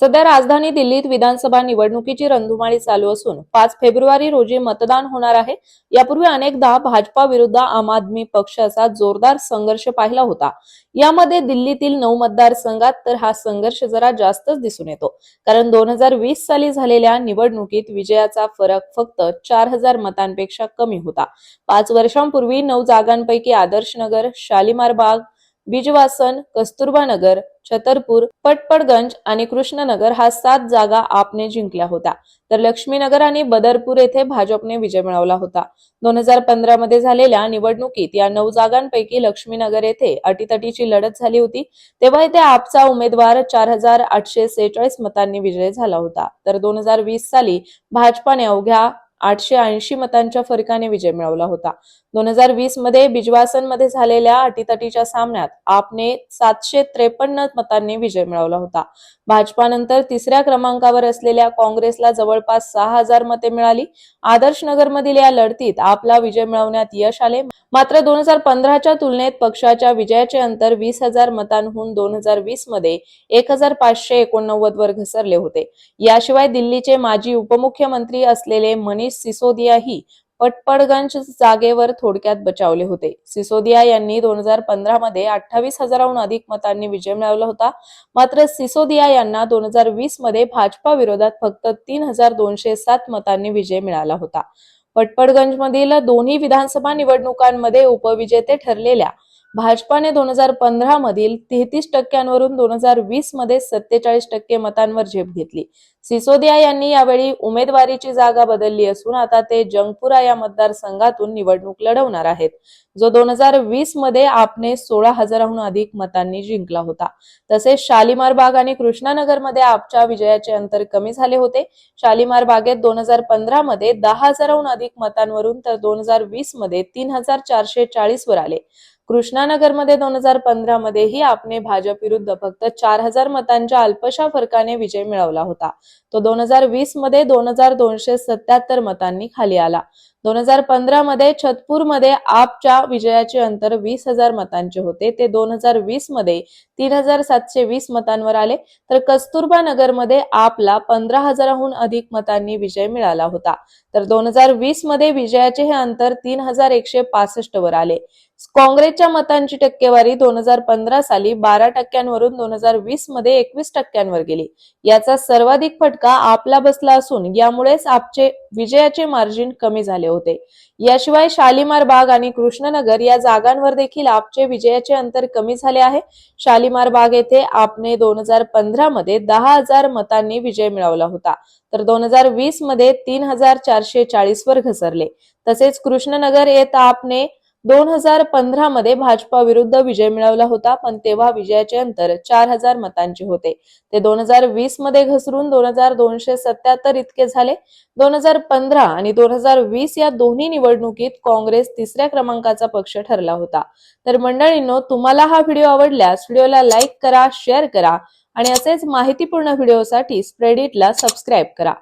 सध्या राजधानी दिल्लीत विधानसभा निवडणुकीची रणधुमाळी चालू असून पाच फेब्रुवारी रोजी मतदान होणार आहे. यापूर्वी अनेकदा भाजपा विरुद्ध आम आदमी पक्षाचा जोरदार संघर्ष पाहिला होता. यामध्ये दिल्लीतील नऊ मतदारसंघात तर हा संघर्ष जरा जास्तच दिसून येतो. कारण दोन हजार वीस साली झालेल्या निवडणुकीत विजयाचा फरक फक्त चार हजार मतांपेक्षा कमी होता. पाच वर्षांपूर्वी नऊ जागांपैकी आदर्शनगर शालिमार बाग बिजवासन कस्तुरबा नगर छतरपूर पटपडगंज आणि कृष्णनगर हा सात जागा आपने जिंकल्या होत्या. तर लक्ष्मीनगर आणि बदरपूर येथे भाजपने विजय मिळवला होता. दोन हजार पंधरा मध्ये झालेल्या निवडणुकीत या नऊ जागांपैकी लक्ष्मीनगर येथे अटीतटीची लढत झाली होती. तेव्हा येथे आपचा उमेदवार चार हजार आठशे सेहेचाळीस मतांनी विजय झाला होता. तर दोन हजार वीस साली भाजपाने अवघ्या आठशे ऐंशी मतांच्या फरकाने विजय मिळवला होता. दोन हजार वीसमध्ये बिजवासनमध्ये झालेल्या अटीतटीच्या सामन्यात आपने सातशे त्रेपन्न मतांनी विजय मिळवला होता. भाजपानंतर तिसऱ्या क्रमांकावर असलेल्या काँग्रेसला जवळपास सहा हजार मते मिळाली. आदर्श नगरमधील या लढतीत आपला विजय मिळवण्यात यश आले. मात्र दोन हजार पंधराच्या तुलनेत पक्षाच्या विजयाचे अंतर वीस हजार मतांहून दोन हजार वीसमध्ये एक हजार पाचशे एकोणनव्वद वर घसरले होते. याशिवाय दिल्लीचे माजी उपमुख्यमंत्री असलेले मनीष सिसोदियाही पटपडगंज जागेवर थोडक्यात बचावले होते. सिसोदिया यांनी दोन हजार पंधरा मध्ये अठ्ठावीस हजाराहून अधिक मतांनी विजय मिळवला होता. मात्र सिसोदिया यांना दोन हजार वीसमध्ये भाजपा विरोधात फक्त तीन हजार दोनशे सात मतांनी विजय मिळाला होता. पटपडगंज मधील दोन्ही विधानसभा निवडणुकांमध्ये उपविजेते ठरलेल्या भाजपाने दोन हजार पंधरा मधील तेहतीस टक्क्यांवरून दोन हजार वीसमध्ये सत्तेचाळीस टक्के मतांवर झेप घेतली. सिसोदिया यांनी यावेळी उमेदवारीची जागा बदलली असून आता ते जंगपुरा या मतदारसंघातून निवडणूक लढवणार आहेत. जो दोन हजार वीसमध्ये आपने सोळा हजाराहून अधिक मतांनी जिंकला होता. तसेच शालिमार बाग आणि कृष्णानगरमध्ये आपच्या विजयाचे अंतर कमी झाले होते. शालिमार बागेत दोन हजार पंधरा मध्ये दहा हजाराहून अधिक मतांवरून तर दोन हजार वीसमध्ये तीन हजार चारशे चाळीस वर आले. कृष्णानगरमध्ये दोन हजार पंधरा मध्येही आपने भाजप विरुद्ध फक्त चार हजार मतांच्या अल्पशा फरकाने विजय मिळवला होता. तो दोन हजार वीसमध्ये दोन हजार दोनशे सत्याहत्तर मतांनी खाली आला. दोन हजार पंधरा मध्ये छतपूरमध्ये आपच्या विजयाचे अंतर वीस हजार मतांचे होते. ते दोन हजार वीसमध्ये तीन हजार सातशे वीस मतांवर आले. तर कस्तुरबा नगरमध्ये आपला पंधरा हजाराहून अधिक मतांनी विजय मिळाला होता. तर दोन हजार वीसमध्ये विजयाचे हे अंतर तीन हजार एकशे पासष्ट वर आले. काँग्रेसच्या मतांची टक्केवारी दोन हजार पंधरा साली बारा टक्क्यांवरून दोन हजार वीसमध्ये एकवीस टक्क्यांवर गेली. याचा सर्वाधिक फटका आपला बसला असून यामुळेच आपचे विजयाचे मार्जिन कमी झाले होते. याशिवाय शालिमार बाग आणि कृष्णनगर या जागांवर देखील आपचे विजयाचे अंतर कमी झाले आहे. शालिमार बाग येथे आपने दोन हजार पंधरा मध्ये दहा हजार मतांनी विजय मिळवला होता. तर दोन हजार वीसमध्ये तीन हजार चारशे चाळीस वर घसरले. तसेच कृष्णनगर येत आपने दोन हजार पंधरा मध्ये भाजपा विरुद्ध विजय मिळवला होता पण तेव्हा विजयाचे अंतर चार हजार मतांचे होते. ते दोन हजार वीसमध्ये घसरून दोन हजार दोनशे सत्याहत्तर इतके झाले. दोन हजार पंधरा आणि दोन हजार वीस या दोन्ही निवडणुकीत काँग्रेस तिसऱ्या क्रमांकाचा पक्ष ठरला होता. तर मंडळींनो तुम्हाला हा व्हिडिओ आवडल्यास व्हिडिओला लाईक करा शेअर करा आणि असेच माहितीपूर्ण व्हिडिओसाठी स्प्रेडिटला सबस्क्राईब करा.